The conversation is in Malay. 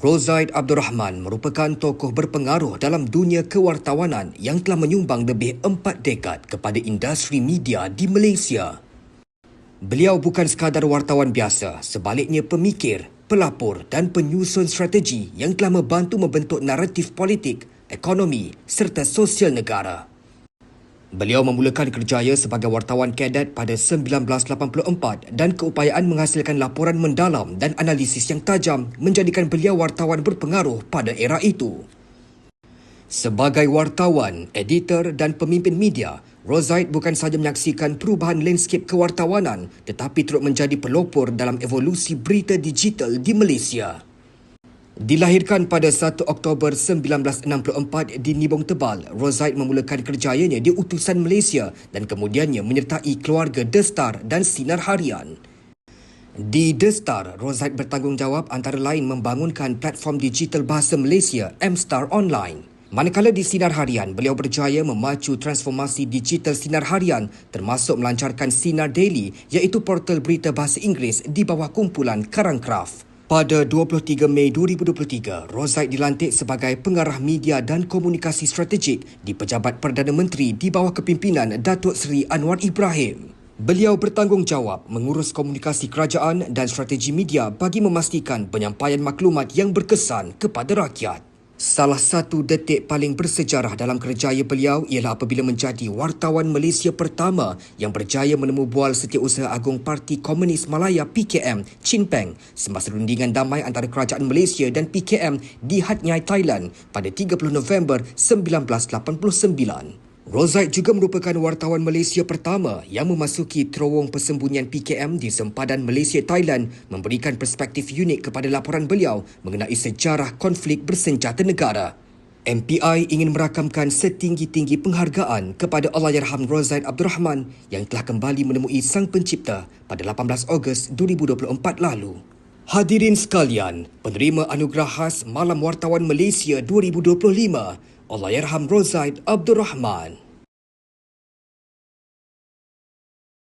Rozaid Abdul Rahman merupakan tokoh berpengaruh dalam dunia kewartawanan yang telah menyumbang lebih empat dekad kepada industri media di Malaysia. Beliau bukan sekadar wartawan biasa, sebaliknya pemikir, pelapor dan penyusun strategi yang telah membantu membentuk naratif politik, ekonomi serta sosial negara. Beliau memulakan kerjaya sebagai wartawan kadet pada 1984 dan keupayaan menghasilkan laporan mendalam dan analisis yang tajam menjadikan beliau wartawan berpengaruh pada era itu. Sebagai wartawan, editor dan pemimpin media, Rozaid bukan sahaja menyaksikan perubahan landscape kewartawanan tetapi turut menjadi pelopor dalam evolusi berita digital di Malaysia. Dilahirkan pada 1 Oktober 1964 di Nibong Tebal, Rozaid memulakan kerjayanya di Utusan Malaysia dan kemudiannya menyertai keluarga The Star dan Sinar Harian. Di The Star, Rozaid bertanggungjawab antara lain membangunkan platform digital bahasa Malaysia M-Star Online. Manakala di Sinar Harian, beliau berjaya memacu transformasi digital Sinar Harian termasuk melancarkan Sinar Daily iaitu portal berita bahasa Inggeris di bawah kumpulan Karangcraft. Pada 23 Mei 2023, Rozaid dilantik sebagai pengarah media dan komunikasi strategik di Pejabat Perdana Menteri di bawah kepimpinan Datuk Seri Anwar Ibrahim. Beliau bertanggungjawab mengurus komunikasi kerajaan dan strategi media bagi memastikan penyampaian maklumat yang berkesan kepada rakyat. Salah satu detik paling bersejarah dalam kerjaya beliau ialah apabila menjadi wartawan Malaysia pertama yang berjaya menemu bual Setiausaha Agung Parti Komunis Malaya PKM Chin Peng semasa rundingan damai antara kerajaan Malaysia dan PKM di Hat Yai, Thailand pada 30 November 1989. Rozaid juga merupakan wartawan Malaysia pertama yang memasuki terowong persembunyian PKM di sempadan Malaysia Thailand memberikan perspektif unik kepada laporan beliau mengenai sejarah konflik bersenjata negara. MPI ingin merakamkan setinggi-tinggi penghargaan kepada Allahyarham Rozaid Abdul Rahman yang telah kembali menemui sang pencipta pada 18 Ogos 2024 lalu. Hadirin sekalian, penerima anugerah khas Malam Wartawan Malaysia 2025, Allahyarham Rozaid Abdul Rahman.